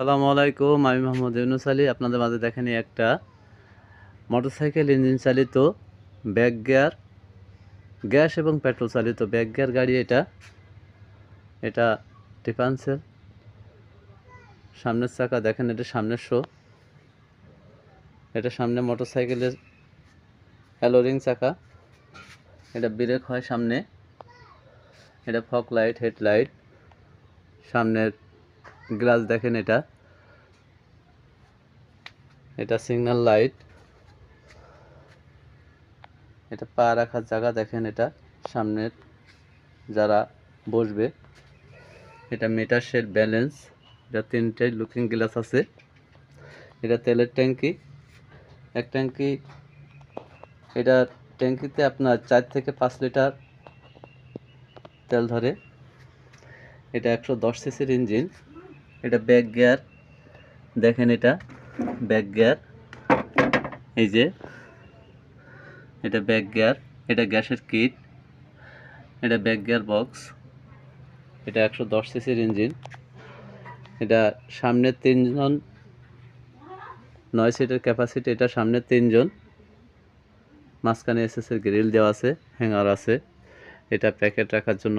সালামু আলাইকুম, আমি মোহাম্মদ ইউনুস আলী। আপনাদের মাঝে দেখেনি একটা মোটরসাইকেল ইঞ্জিন চালিত ব্যাক গিয়ার, গ্যাস এবং পেট্রোল চালিত ব্যাক গিয়ার গাড়ি এটা। এটা ডিফান্সের সামনের চাকা, দেখেন এটা সামনের শো। এটা সামনে মোটরসাইকেলের অ্যালোরিং চাকা। এটা ব্রেক হয় সামনে। এটা ফক লাইট হেডলাইট সামনের গ্লাস দেখেন এটা। এটা সিগন্যাল লাইট এটা পা রাখার জায়গা দেখেন এটা, সামনের যারা বসবে। এটা মিটার শেড ব্যালেন্স এটা তিনটে লুকিং গ্লাস আছে। এটা তেলের ট্যাঙ্কি। এক ট্যাঙ্কি, এটা ট্যাঙ্কিতে আপনার চার থেকে পাঁচ লিটার তেল ধরে। এটা একশো দশ সিসির ইঞ্জিন এটা ব্যাক গিয়ার দেখেন এটা ব্যাক গিয়ার এই যে এটা ব্যাক গিয়ার এটা গ্যাসের কিট এটা ব্যাক গিয়ার বক্স এটা একশো দশ সিসির ইঞ্জিন এটা সামনে তিনজন, নয় সিটের ক্যাপাসিটি এটা সামনে তিনজন। মাঝখানে এস এসএসের গ্রিল দেওয়া আছে হ্যাঙ্গার আছে। এটা প্যাকেট রাখার জন্য,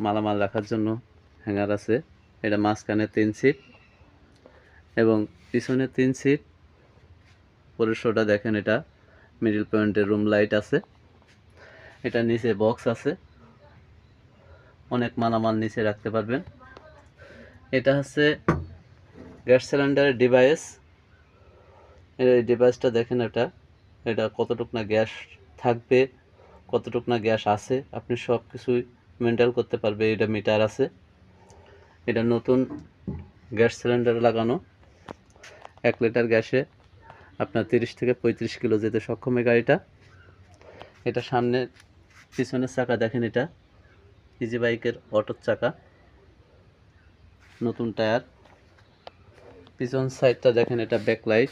মালামাল রাখার জন্য হ্যাঙ্গার আছে। এটা মাঝখানে তিন সিট এবং পিছনে তিন সিট পরের শোটা দেখেন এটা মিডিল পয়েন্টে রুম লাইট আছে। এটা নিচে বক্স আছে। অনেক মালামাল নিচে রাখতে পারবেন। এটা হচ্ছে গ্যাস সিলিন্ডারের ডিভাইস এই ডিভাইসটা দেখেন এটা। এটা কতটুক না গ্যাস থাকবে, কতটুক না গ্যাস আছে, আপনি সব কিছুই মেনটেন করতে পারবে। এটা মিটার আছে। এটা নতুন গ্যাস সিলিন্ডার লাগানো। এক লিটার গ্যাসে আপনার তিরিশ থেকে পঁয়ত্রিশ কিলো যেতে সক্ষম এই গাড়িটা। এটা সামনে পিছনের চাকা, দেখেন এটা। ইজি বাইকের অটোর চাকা। নতুন টায়ার। পিছন সাইডটা দেখেন এটা ব্যাক ব্যাকলাইট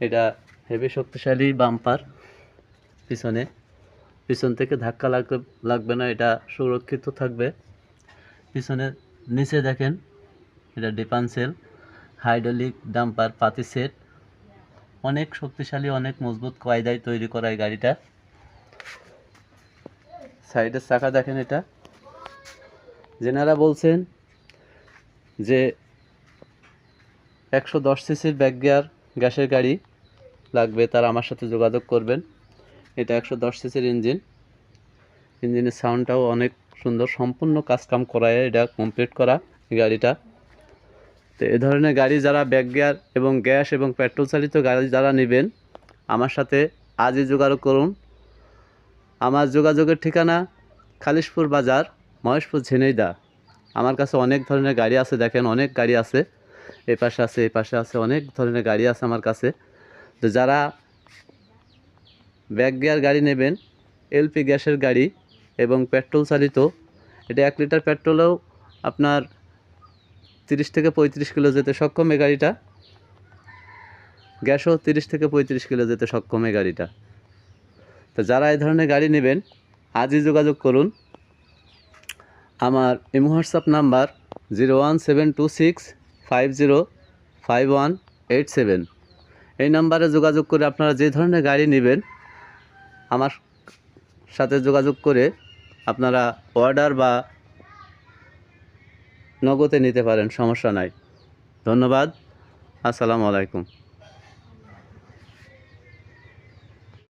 এটা হেভি শক্তিশালী বাম্পার পিছনে। পিছন থেকে ধাক্কা লাগবে লাগবে না, এটা সুরক্ষিত থাকবে। পিছনে নিচে দেখেন, এটা ডিপানসেল হাইড্রোলিক ডাম্পার, পাতি সেট। অনেক শক্তিশালী, অনেক মজবুত কয়দায় তৈরি করা এই গাড়িটা। সাইডের চাকা দেখেন এটা। যেনারা বলছেন যে একশো দশ সিসির ব্যাক গিয়ার গ্যাসের গাড়ি লাগবে, তারা আমার সাথে যোগাযোগ করবেন। এটা একশো দশ সিসির ইঞ্জিন। ইঞ্জিনের সাউন্ডটাও অনেক সুন্দর, সম্পূর্ণ কাজকাম করায় এটা কমপ্লিট করা গাড়িটা। তো এ ধরনের গাড়ি যারা ব্যাক গিয়ার এবং গ্যাস এবং পেট্রোল চালিত গাড়ি যারা নেবেন, আমার সাথে আজই যোগাযোগ করুন। আমার যোগাযোগের ঠিকানা খালিশপুর বাজার, মহেশপুর ঝিনাইদা। আমার কাছে অনেক ধরনের গাড়ি আছে, দেখেন অনেক গাড়ি আছে। এই পাশে আছে এই পাশে আছে, অনেক ধরনের গাড়ি আছে আমার কাছে। তো যারা ব্যাক গিয়ার গাড়ি নেবেন, এলপি গ্যাসের গাড়ি এবং পেট্রোল চালিত। এটা এক লিটার পেট্রোলেও আপনার তিরিশ থেকে পঁয়ত্রিশ কিলো যেতে সক্ষম এ গাড়িটা। গ্যাসও তিরিশ থেকে পঁয়ত্রিশ কিলো যেতে সক্ষম এ গাড়িটা। তো যারা এই ধরনের গাড়ি নেবেন, আজই যোগাযোগ করুন। আমার imo WhatsApp number zero one seven two six five zero five one eight seven. এই নাম্বারে যোগাযোগ করে আপনারা যে ধরনের গাড়ি নেবেন আমার সাথে যোগাযোগ করে আপনারা অর্ডার বা নগদে নিতে পারেন, সমস্যা নাই। ধন্যবাদ। আসসালামু আলাইকুম।